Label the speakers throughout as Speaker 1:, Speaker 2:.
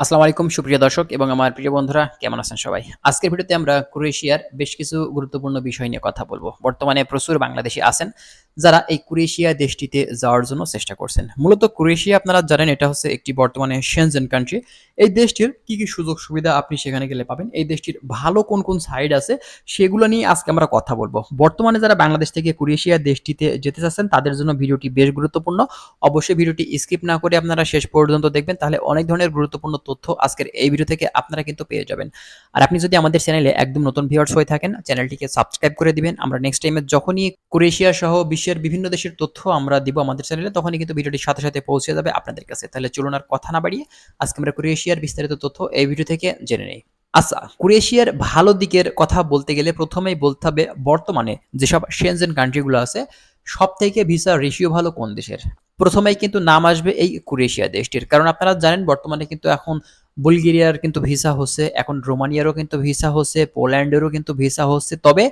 Speaker 1: আসসালামু আলাইকুম, সুপ্রিয় দর্শক এবং আমার প্রিয় বন্ধুরা, কেমন আছেন সবাই? আজকের ভিডিওতে আমরা ক্রোয়েশিয়ার বেশ কিছু গুরুত্বপূর্ণ বিষয় নিয়ে কথা বলব। বর্তমানে প্রচুর বাংলাদেশি আছেন। যারা এই ক্রোয়েশিয়া দেশটিতে যাওয়ার জন্য চেষ্টা করছেন। মূলত ক্রোয়েশিয়া, আপনারা জানেন, এটা হচ্ছে একটি বর্তমানে সেনজেন কান্ট্রি এই দেশটির কি কি সুযোগ সুবিধা আপনি সেখানে গেলে পাবেন? এই দেশটির ভালো কোন কোন সাইড আছে? সেগুলো নিয়ে আজকে আমরা কথা বলব। বর্তমানে যারা বাংলাদেশ থেকে ক্রোয়েশিয়া দেশটিতে যেতে চাচ্ছেন, তাদের জন্য ভিডিওটি বেশ গুরুত্বপূর্ণ। অবশ্যই ভিডিওটি স্কিপ না করে আপনারা শেষ পর্যন্ত দেখবেন, তাহলে অনেক ধরনের গুরুত্বপূর্ণ তথ্য আজকের এই ভিডিও থেকে আপনারা কিন্তু পেয়ে যাবেন। আর আপনি যদি আমাদের চ্যানেলে একদম নতুন ভিউয়ার্স হয়ে থাকেন চ্যানেলটিকে সাবস্ক্রাইব করে দিবেন। আমরা নেক্সট টাইমে যখনই ক্রোয়েশিয়া সহ বিশ্বের বিভিন্ন দেশের তথ্য আমরা দিব আমাদের চ্যানেলে তখনই কিন্তু ভিডিওটির সাথে সাথে পৌঁছে যাবে আপনাদের কাছে। তাহলে চলুন আর কথা না বাড়িয়ে আজকে আমরা ক্রোয়েশিয়ার বিস্তারিত তথ্য এই ভিডিও থেকে জেনে নেই। আচ্ছা ক্রোয়েশিয়ার ভালো দিকের কথা বলতে গেলে প্রথমেই বলতে হবে বর্তমানে যেসব সেনজেন কান্ট্রিগুলো আছে সব থেকে ভিসা রেশিও ভালো কোন দেশের? প্রথমেই কিন্তু নাম আসবে এই ক্রোয়েশিয়া দেশটির। কারণ আপনারা জানেন বর্তমানে কিন্তু এখন বুলগেরিয়ার কিন্তু ভিসা হচ্ছে, এখন রোমানিয়ারও কিন্তু ভিসা হচ্ছে, পোল্যান্ডেরও কিন্তু ভিসা হচ্ছে। তবে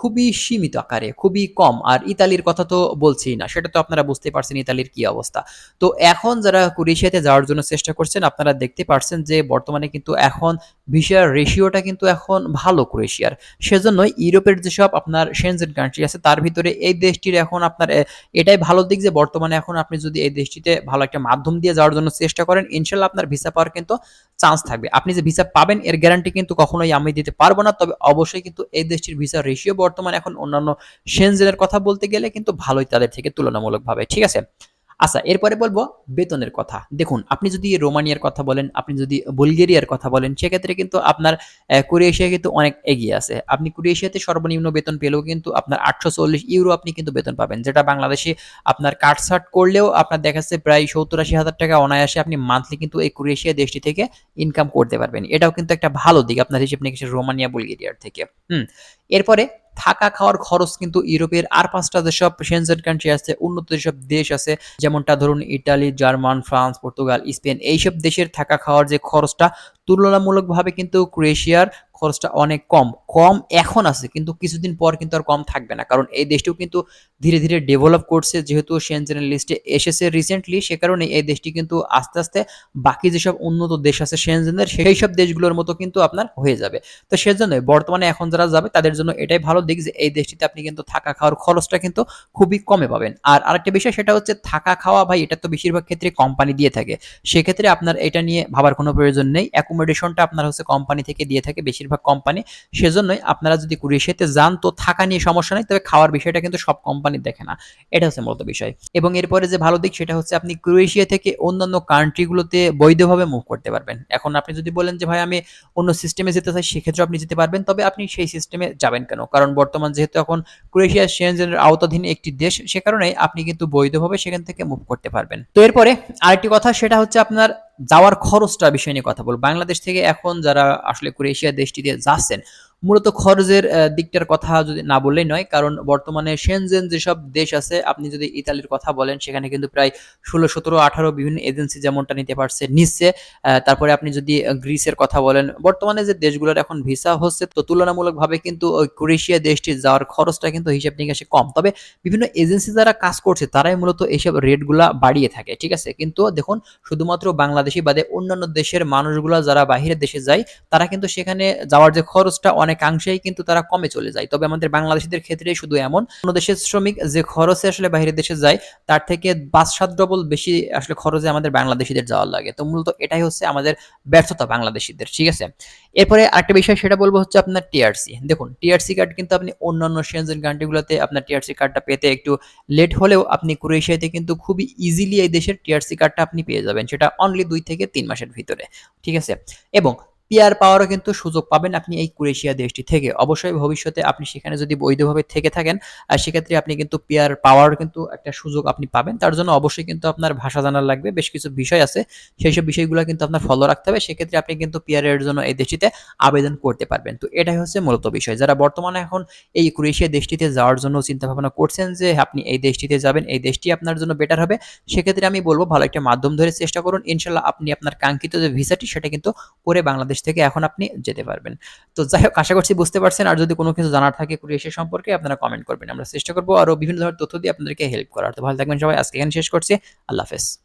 Speaker 1: খুবই সীমিত আকারে, খুবই কম। আর ইতালির কথা তো বলছি না, সেটা তো আপনারা বুঝতে পারছেন ইতালির কি অবস্থা। তো এখন যারা ক্রোয়েশিয়াতে যাওয়ার জন্য চেষ্টা করছেন, আপনারা দেখতে পারছেন যে বর্তমানে কিন্তু এখন ভিসার রেশিওটা কিন্তু এখন ভালো ক্রোয়েশিয়ার সেজন্য ইউরোপের যেসব আপনার সেনজেন কান্ট্রি আছে, তার ভিতরে এই দেশটির এখন আপনার এটাই ভালো দিক যে বর্তমানে এখন আপনি যদি এই দেশটিতে ভালো একটা মাধ্যম দিয়ে যাওয়ার জন্য চেষ্টা করেন, ইনশাল্লাহ আপনার ভিসা পাওয়ার কিন্তু চান্স থাকবে। আপনি যে ভিসা পাবেন, এর গ্যারান্টি কিন্তু কখনোই আমি দিতে পারব না। তবে অবশ্যই কিন্তু এই দেশটির ভিসা রেশিও বর্তমানে এখন অন্যান্য সেনজেনের কথা বলতে গেলে কিন্তু ভালোই তাদের থেকে তুলনামূলকভাবে, ঠিক আছে? আচ্ছা এরপরে বলব বেতনের কথা। দেখুন, আপনি যদি রোমানিয়ার কথা বলেন, আপনি যদি বুলগেরিয়ার কথা বলেন, সেক্ষেত্রে কিন্তু আপনার ক্রোয়েশিয়া কিন্তু অনেক এগিয়ে আছে। আপনি ক্রোয়েশিয়াতে সর্বনিম্ন বেতন পেলেও কিন্তু আপনার আটশো চল্লিশ ইউরো আপনি কিন্তু বেতন পাবেন, যেটা বাংলাদেশে আপনার কাটসাট করলেও আপনার দেখা যাচ্ছে প্রায় সত্তর আশি হাজার টাকা অনায়াসে আপনি মান্থলি কিন্তু এই ক্রোয়েশিয়া দেশটি থেকে ইনকাম করতে পারবেন। এটাও কিন্তু একটা ভালো দিক আপনার হিসেব রোমানিয়া বুলগেরিয়ার থেকে। হুম, এরপরে থাকা খাওয়ার খরচ কিন্তু ইউরোপের আর পাঁচটা যেসব সেনজেন কান্ট্রি আছে, উন্নত যেসব দেশ আছে, যেমনটা ধরুন Italy, German, France, Portugal, Spain, এইসব দেশের থাকা খাওয়ার যে খরচটা তুলনামূলকভাবে কিন্তু ক্রোয়েশিয়ার খরচটা অনেক কম। কম এখন আছে, কিন্তু কিছুদিন পর কিন্তু আর কম থাকবে না। কারণ এই দেশটিও কিন্তু ধীরে ধীরে ডেভেলপ করছে, যেহেতু সেনজেনের লিস্টে এসেছে রিসেন্টলি সে কারণে এই দেশটি কিন্তু আস্তে আস্তে বাকি যেসব উন্নত দেশ আছে সেনজেনের সেই সব দেশগুলোর মতো কিন্তু আপনার হয়ে যাবে। তো সেজন্য বর্তমানে এখন যারা যাবে, তাদের জন্য এটাই ভালো দিক যে, এই দেশটিতে আপনি কিন্তু থাকা খাওয়ার খরচটা কিন্তু খুবই কমে পাবেন। আর আরেকটা বিষয়, সেটা হচ্ছে থাকা খাওয়া, ভাই, এটা তো বেশিরভাগ ক্ষেত্রে কোম্পানি দিয়ে থাকে। সেক্ষেত্রে আপনার এটা নিয়ে ভাবার কোনো প্রয়োজন নেই। অ্যাকোমোডেশনটা আপনার হচ্ছে কোম্পানি থেকে দিয়ে থাকে, বেশিরভাগ কোম্পানি সেজন্যই আপনারা যদি ক্রোয়েশিয়াতে যান তো থাকা নিয়ে সমস্যা নেই, তবে খাওয়ার বিষয়টা কিন্তু সব কোম্পানি দেখে না। এটা হচ্ছে মূলত বিষয়। এবং এরপরে যে ভালো দিক, সেটা হচ্ছে আপনি ক্রোয়েশিয়া থেকে অন্যান্য কান্ট্রিগুলোতে বৈধভাবে মুভ করতে পারবেন। এখন আপনি যদি বলেন যে, ভাই, আমি অন্য সিস্টেমে যেতে চাই সেক্ষেত্রে আপনি যেতে পারবেন, তবে আপনি সেই সিস্টেমে যাবেন কেন? কারণ বর্তমান যেহেতু এখন ক্রোয়েশিয়া সেনজেনের আওতাধীন একটি দেশ, সে কারণে আপনি কিন্তু বৈধভাবে সেখান থেকে মুভ করতে পারবেন। তো এরপরে আরেকটি কথা, সেটা হচ্ছে আপনার যাওয়ার খরচটা বিষয় নিয়ে কথা বলব। বাংলাদেশ থেকে এখন যারা আসলে ক্রোয়েশিয়া দেশটিতে যাচ্ছেন মূলত খরচের দিকটার কথা যদি না বললেই নয়, কারণ বর্তমানে সেনজেন যেসব দেশ আছে, আপনি যদি ইতালির কথা বলেন, সেখানে কিন্তু প্রায় ষোলো, সতেরো, আঠারো বিভিন্ন এজেন্সি যেমনটা নিতে পারছে, নিচ্ছে। তারপরে আপনি যদি গ্রিসের কথা বলেন, বর্তমানে যে দেশগুলোর এখন ভিসা হচ্ছে, তো তুলনামূলকভাবে কিন্তু ওই ক্রোয়েশিয়া দেশটি যাওয়ার খরচটা কিন্তু হিসাব নিকাশে কম। তবে বিভিন্ন এজেন্সি যারা কাজ করছে, তারাই মূলত এইসব রেটগুলা বাড়িয়ে থাকে, ঠিক আছে? কিন্তু দেখুন, শুধুমাত্র বাংলাদেশি বাদে অন্যান্য দেশের মানুষগুলো যারা বাহিরের দেশে যায়, তারা কিন্তু সেখানে যাওয়ার যে খরচটা অনেকাংশেই কিন্তু তারা কমে চলে যায়। তবে আমাদের বাংলাদেশিদের ক্ষেত্রে শুধু এমন, অন্য দেশের শ্রমিক যে খরচে আসলে বাইরের দেশে যায়, তার থেকে পাঁচ সাত ডবল বেশি আসলে খরচে আমাদের বাংলাদেশিদের যাওয়ার লাগে। তো মূলত এটাই হচ্ছে আমাদের ব্যর্থতা বাংলাদেশিদের, ঠিক আছে? এরপরে আরেকটা বিষয় সেটা বলব হচ্ছে আপনার টিআরসি দেখুন টিআরসি কার্ড কিন্তু আপনি অন্যান্য সেনজেন কান্ট্রিগুলোতে আপনার টিআরসি কার্ডটা পেতে একটু লেট হলেও আপনি ক্রোয়েশিয়াতে কিন্তু খুবই ইজিলি এই দেশের টিআরসি কার্ডটা আপনি পেয়ে যাবেন, সেটা অনলি দুই থেকে তিন মাসের ভিতরে, ঠিক আছে? এবং পিয়ার পাওয়ারও কিন্তু সুযোগ পাবেন আপনি এই ক্রোয়েশিয়া দেশটি থেকে। অবশ্যই ভবিষ্যতে আপনি সেখানে যদি বৈধভাবে থেকে থাকেন সেক্ষেত্রে আপনি কিন্তু পিয়ার পাওয়ার কিন্তু একটা সুযোগ আপনি পাবেন। তার জন্য অবশ্যই কিন্তু আপনার ভাষা জানার লাগবে, বেশ কিছু বিষয় আছে। সেই সব বিষয়গুলো কিন্তু আপনার ফলো রাখতে হবে। সেক্ষেত্রে আপনি কিন্তু পিয়ারের জন্য এই দেশটিতে আবেদন করতে পারবেন। তো এটাই হচ্ছে মূলত বিষয়। যারা বর্তমানে এখন এই ক্রোয়েশিয়া দেশটিতে যাওয়ার জন্য চিন্তা ভাবনা করছেন যে, আপনি এই দেশটিতে যাবেন, এই দেশটি আপনার জন্য বেটার হবে, সেক্ষেত্রে আমি বলব, ভালো একটা মাধ্যম ধরে চেষ্টা করুন। ইনশাল্লাহ আপনি আপনার কাঙ্ক্ষিত যে ভিসাটি সেটা কিন্তু করে বাংলাদেশ বাংলাদেশ থেকে এখন আপনি যেতে পারবেন। তো যাই হোক, আশা করছি বুঝতে পারছেন। আর যদি কোনো কিছু জানার থাকে ক্রোয়েশিয়া সম্পর্কে, আপনারা কমেন্ট করবেন। আমরা চেষ্টা করব আরও বিভিন্ন ধরনের তথ্য দিয়ে আপনাদেরকে হেল্প করার। তো ভালো থাকবেন সবাই। আজকে এখানে শেষ করছি। আল্লাহ হাফেজ।